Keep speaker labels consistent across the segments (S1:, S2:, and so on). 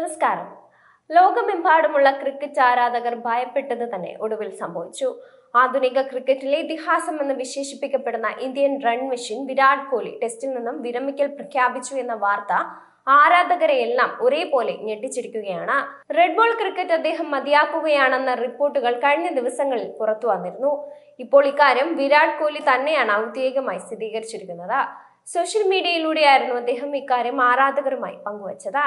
S1: നമസ്കാരം. ലോകമെമ്പാടുമുള്ള ക്രിക്കറ്റ് ആരാധകർ ഭയപ്പെട്ടത് തന്നെ ഒടുവിൽ സംഭവിച്ചു. ആധുനിക ക്രിക്കറ്റിലെ ഇതിഹാസം എന്ന് വിശേഷിപ്പിക്കപ്പെടുന്ന Indian run machine Virat Kohli ടെസ്റ്റിൽ നിന്നും വിരമിക്കൽ പ്രഖ്യാപിച്ചു എന്ന വാർത്ത ആരാധകരെയെല്ലാം ഒരേപോലെ ഞെട്ടിച്ചിരിക്കുകയാണ്. റെഡ് ബോൾ ക്രിക്കറ്റ് അദ്ദേഹം മതിയാക്കുകയാണെന്ന റിപ്പോർട്ടുകൾ കഴിഞ്ഞ ദിവസങ്ങളിൽ പുറത്തു വന്നിരുന്നു. ഇപ്പോൾ ഇക്കാര്യം വിരാട് കോഹ്ലി തന്നെയാണ് ഔദ്യോഗികമായി സ്ഥിരീകരിച്ചിരിക്കുന്നത്. സോഷ്യൽ മീഡിയയിലൂടെയായിരുന്നു അദ്ദേഹം ഇക്കാര്യം ആരാധകരുമായി പങ്കുവച്ചത്.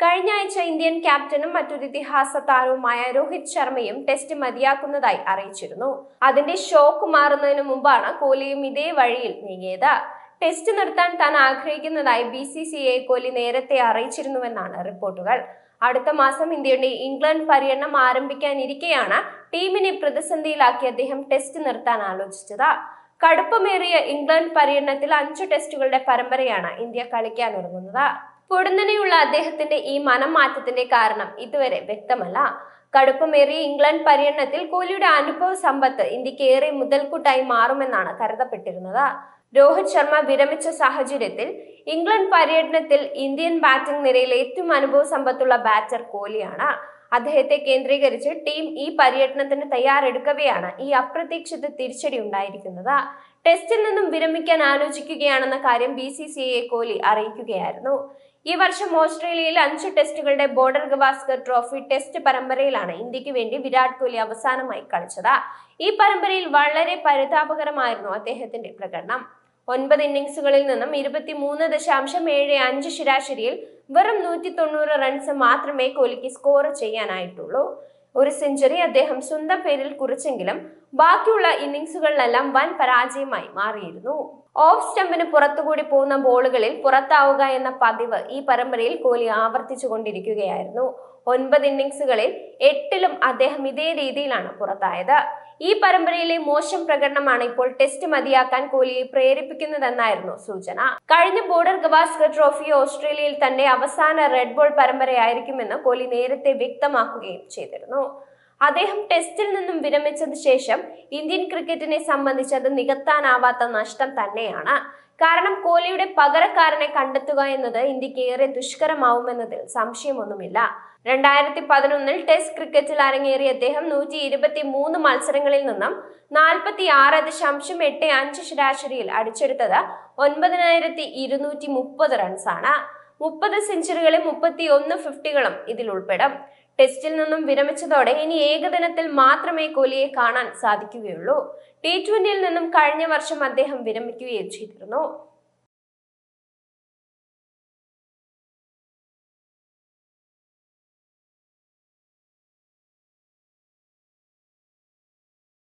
S1: കഴിഞ്ഞ ആഴ്ച ഇന്ത്യൻ ക്യാപ്റ്റനും മറ്റൊരു ഇതിഹാസ താരവുമായ രോഹിത് ശർമ്മയും ടെസ്റ്റ് മതിയാക്കുന്നതായി അറിയിച്ചിരുന്നു. അതിന്റെ ഷോക്ക് മാറുന്നതിന് മുമ്പാണ് കോഹ്ലിയും ഇതേ വഴിയിൽ നീങ്ങിയത്. ടെസ്റ്റ് നിർത്താൻ താൻ ആഗ്രഹിക്കുന്നതായി B C C I Kohli നേരത്തെ അറിയിച്ചിരുന്നുവെന്നാണ് റിപ്പോർട്ടുകൾ. അടുത്ത മാസം ഇന്ത്യയുടെ ഇംഗ്ലണ്ട് പര്യടനം ആരംഭിക്കാനിരിക്കെയാണ് ടീമിനെ പ്രതിസന്ധിയിലാക്കി അദ്ദേഹം ടെസ്റ്റ് നിർത്താൻ ആലോചിച്ചത്. കടുപ്പമേറിയ ഇംഗ്ലണ്ട് പര്യടനത്തിൽ അഞ്ചു ടെസ്റ്റുകളുടെ പരമ്പരയാണ് ഇന്ത്യ കളിക്കാനൊരുങ്ങുന്നത് പൊടുന്നനെയുള്ള അദ്ദേഹത്തിന്റെ ഈ മനം മാറ്റത്തിന്റെ കാരണം ഇതുവരെ വ്യക്തമല്ല. കടുപ്പമേറിയ ഇംഗ്ലണ്ട് പര്യടനത്തിൽ കോഹ്ലിയുടെ അനുഭവ സമ്പത്ത് ഇന്ത്യയ്ക്ക് ഏറെ മുതൽക്കൂട്ടായി മാറുമെന്നാണ് കരുതപ്പെട്ടിരുന്നത്. രോഹിത് ശർമ്മ വിരമിച്ച സാഹചര്യത്തിൽ ഇംഗ്ലണ്ട് പര്യടനത്തിൽ ഇന്ത്യൻ ബാറ്റിംഗ് നിരയിൽ ഏറ്റവും അനുഭവ സമ്പത്തുള്ള ബാറ്റർ കോഹ്ലിയാണ്. അദ്ദേഹത്തെ കേന്ദ്രീകരിച്ച് ടീം ഈ പര്യടനത്തിന് തയ്യാറെടുക്കവെയാണ് ഈ അപ്രതീക്ഷിത തിരിച്ചടി ഉണ്ടായിരിക്കുന്നത്. ടെസ്റ്റിൽ നിന്നും വിരമിക്കാൻ ആലോചിക്കുകയാണെന്ന കാര്യം ബി സി സി കോഹ്ലി അറിയിക്കുകയായിരുന്നു. ഈ വർഷം ഓസ്ട്രേലിയയിൽ അഞ്ച് ടെസ്റ്റുകളുടെ ബോർഡർ ഗവാസ്കർ ട്രോഫി ടെസ്റ്റ് പരമ്പരയിലാണ് ഇന്ത്യയ്ക്ക് വേണ്ടി വിരാട് കോഹ്ലി അവസാനമായി കളിച്ചത്. ഈ പരമ്പരയിൽ വളരെ പരിതാപകരമായിരുന്നു അദ്ദേഹത്തിന്റെ പ്രകടനം. ഒൻപത് ഇന്നിംഗ്സുകളിൽ നിന്നും ഇരുപത്തിമൂന്ന് ദശാംശം ഏഴ് അഞ്ച് ശരാശരിയിൽ വെറും നൂറ്റി തൊണ്ണൂറ് റൺസ് മാത്രമേ കോഹ്ലിക്ക് സ്കോർ ചെയ്യാനായിട്ടുള്ളൂ. ഒരു സെഞ്ചുറി അദ്ദേഹം സ്വന്തം പേരിൽ കുറിച്ചെങ്കിലും ബാക്കിയുള്ള ഇന്നിംഗ്സുകളിലെല്ലാം വൻ പരാജയമായി മാറിയിരുന്നു. ഓഫ് സ്റ്റമ്പിന് പുറത്തുകൂടി പോകുന്ന ബോളുകളിൽ പുറത്താവുക എന്ന പതിവ് ഈ പരമ്പരയിൽ കോഹ്ലി ആവർത്തിച്ചു കൊണ്ടിരിക്കുകയായിരുന്നു. ഒൻപത് ഇന്നിംഗ്സുകളിൽ എട്ടിലും അദ്ദേഹം ഇതേ രീതിയിലാണ് പുറത്തായത്. ഈ പരമ്പരയിലെ മോശം പ്രകടനമാണ് ഇപ്പോൾ ടെസ്റ്റ് മതിയാക്കാൻ കോഹ്ലിയെ പ്രേരിപ്പിക്കുന്നതെന്നായിരുന്നു സൂചന. കഴിഞ്ഞ ബോർഡർ ഗവാസ്കർ ട്രോഫി ഓസ്ട്രേലിയയിൽ തന്റെ അവസാന റെഡ് ബോൾ പരമ്പരയായിരിക്കുമെന്ന് കോഹ്ലി നേരത്തെ വ്യക്തമാക്കുകയും ചെയ്തിരുന്നു. അദ്ദേഹം ടെസ്റ്റിൽ നിന്നും വിരമിച്ചത് ശേഷം ഇന്ത്യൻ ക്രിക്കറ്റിനെ സംബന്ധിച്ചത് നികത്താനാവാത്ത നഷ്ടം തന്നെയാണ്. കാരണം കോഹ്ലിയുടെ പകരക്കാരനെ കണ്ടെത്തുക എന്നത് ഇന്ത്യയ്ക്ക് ഏറെ ദുഷ്കരമാവുമെന്നതിൽ സംശയമൊന്നുമില്ല. രണ്ടായിരത്തി പതിനൊന്നിൽ ടെസ്റ്റ് ക്രിക്കറ്റിൽ അരങ്ങേറിയ അദ്ദേഹം നൂറ്റി ഇരുപത്തി മൂന്ന് മത്സരങ്ങളിൽ നിന്നും നാൽപ്പത്തി ആറ് ദശാംശം എട്ട് അഞ്ച് ശരാശരിയിൽ അടിച്ചെടുത്തത് ഒൻപതിനായിരത്തി ഇരുന്നൂറ്റി മുപ്പത് റൺസാണ് മുപ്പത് സെഞ്ചുറികളും മുപ്പത്തി ഒന്ന് ഫിഫ്റ്റികളും ഇതിൽ ഉൾപ്പെടും. ടെസ്റ്റിൽ നിന്നും വിരമിച്ചതോടെ ഇനി ഏകദിനത്തിൽ മാത്രമേ കോഹ്ലിയെ കാണാൻ സാധിക്കുകയുള്ളൂ. ടി ട്വന്റിയിൽ നിന്നും കഴിഞ്ഞ വർഷം അദ്ദേഹം വിരമിക്കുകയും ചെയ്തിരുന്നു.